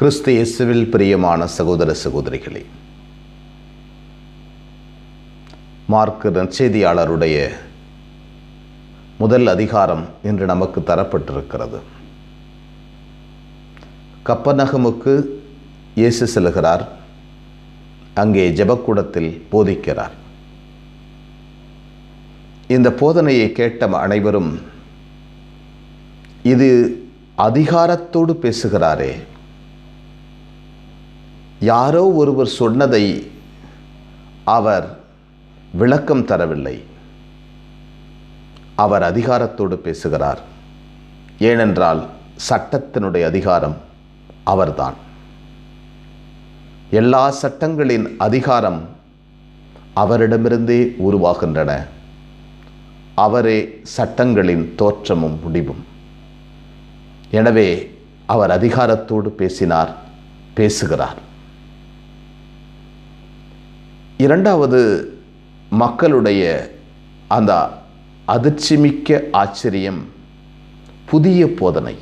கிறிஸ்து இயேசுவில் பிரியமான சகோதர சகோதரிகளே மார்க் நற்செய்தியாளருடைய முதல் அதிகாரம் இன்று நமக்கு தரப்பட்டிருக்கிறது. கப்பநகமுக்கு இயேசு செல்கிறார் அங்கே ஜெபக்கூடத்தில் போதிக்கிறார். இந்த போதனையை கேட்ட அனைவரும் இது அதிகாரத்தோடு பேசுகிறாரே யாரோ ஒருவர் சொன்னதை அவர் விளக்கம் தரவில்லை. அவர் அதிகாரத்தோடு பேசுகிறார். ஏனென்றால் சட்டத்தினுடைய அதிகாரம் அவர்தான். எல்லா சட்டங்களின் அதிகாரம் அவரிடமிருந்தே உருவாகின்றன. அவரே சட்டங்களின் தோற்றமும் முடிவும். எனவே அவர் அதிகாரத்தோடு பேசினார் பேசுகிறார். இரண்டாவது மக்களுடைய அந்த அதிர்ச்சிமிக்க ஆச்சரியம் புதிய போதனை.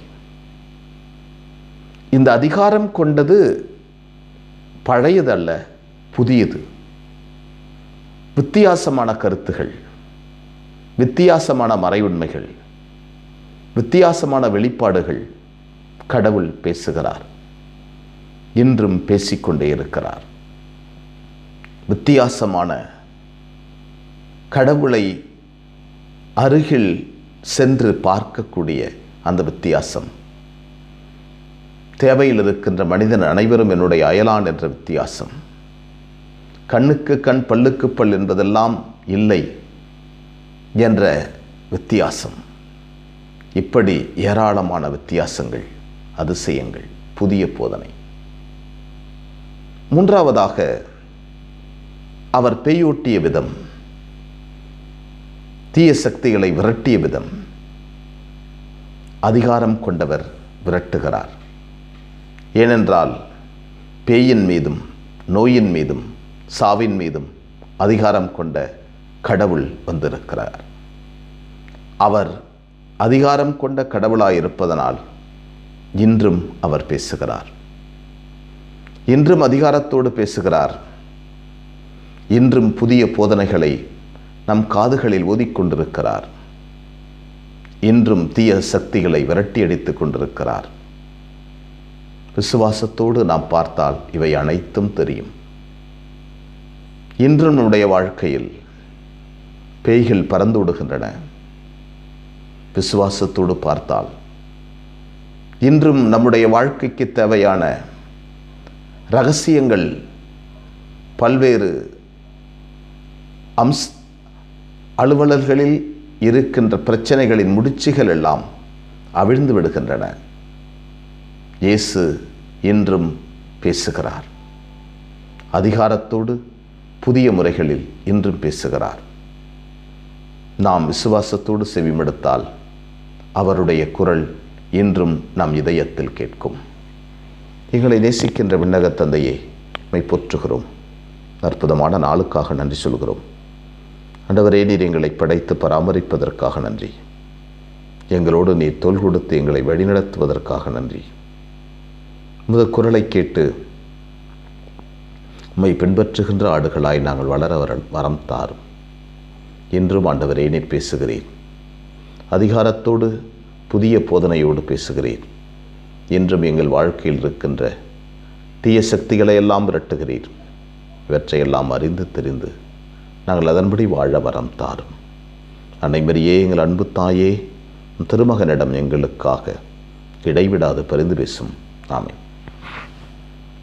இந்த அதிகாரம் கொண்டது பழையதல்ல புதியது. வித்தியாசமான கருத்துகள் வித்தியாசமான மறைவுண்மைகள் வித்தியாசமான வெளிப்பாடுகள் கடவுள் பேசுகிறார் இன்றும் பேசிக்கொண்டே இருக்கிறார். வித்தியாசமான கடவுளை அருகில் சென்று பார்க்கக்கூடிய அந்த வித்தியாசம். தேவையில் இருக்கின்ற மனிதன் அனைவரும் என்னுடைய அயலான் என்ற வித்தியாசம். கண்ணுக்கு கண் பல்லுக்கு பல் என்பதெல்லாம் இல்லை என்ற வித்தியாசம். இப்படி ஏராளமான வித்தியாசங்கள் அதிசயங்கள் புதிய போதனை. மூன்றாவதாக அவர் பெய்யூட்டிய விதம் தீய சக்திகளை விரட்டிய விதம் அதிகாரம் கொண்டவர் விரட்டுகிறார். ஏனென்றால் பேயின் மீதும் நோயின் மீதும் சாவின் மீதும் அதிகாரம் கொண்ட கடவுள் வந்திருக்கிறார். அவர் அதிகாரம் கொண்ட கடவுளாயிருப்பதனால் இன்றும் அவர் பேசுகிறார். இன்றும் அதிகாரத்தோடு பேசுகிறார். இன்றும் புதிய போதனைகளை நம் காதுகளில் ஓதிக்கொண்டிருக்கிறார். இன்றும் தீய சக்திகளை விரட்டியடித்துக் கொண்டிருக்கிறார். விசுவாசத்தோடு நாம் பார்த்தால் இவை அனைத்தும் தெரியும். இன்றும் நம்முடைய வாழ்க்கையில் பேய்கள் பறந்துவிடுகின்றன விசுவாசத்தோடு பார்த்தால் இன்றும் நம்முடைய வாழ்க்கைக்கு தேவையான ரகசியங்கள் பல்வேறு அம்ஸ் அலுவலர்களில் இருக்கின்ற பிரச்சனைகளின் முடிச்சுகள் எல்லாம் அவிழ்ந்து விடுகின்றன. இயேசு இன்றும் பேசுகிறார். அதிகாரத்தோடு புதிய முறைகளில் இன்றும் பேசுகிறார். நாம் விசுவாசத்தோடு செவிமெடுத்தால் அவருடைய குரல் இன்றும் நம் இதயத்தில் கேட்கும். எங்களை நேசிக்கின்ற விண்ணகத் தந்தையை மை போற்றுகிறோம் அற்புதமான நாளுக்காக நன்றி சொல்கிறோம். ஆண்டவரே நீர் எங்களை படைத்து பராமரிப்பதற்காக நன்றி. எங்களோடு நீர் தொல் கொடுத்து எங்களை வழிநடத்துவதற்காக நன்றி. முதல் குரலை கேட்டு உம்மை பின்பற்றுகின்ற ஆடுகளாய் நாங்கள் வளர வர வரம் தாரும். என்றும் ஆண்டவரே நீர் பேசுகிறேன் அதிகாரத்தோடு புதிய போதனையோடு பேசுகிறேன் என்றும் எங்கள் வாழ்க்கையில் இருக்கின்ற தீய சக்திகளை எல்லாம் விரட்டுகிறீர். இவற்றையெல்லாம் அறிந்து தெரிந்து நாங்கள் அதன்படி வாழ வரம் தாரும் அனைவரையே எங்கள் அன்பு தாயே திருமகனிடம் எங்களுக்காக இடைவிடாது பரிந்து பேசும். ஆமை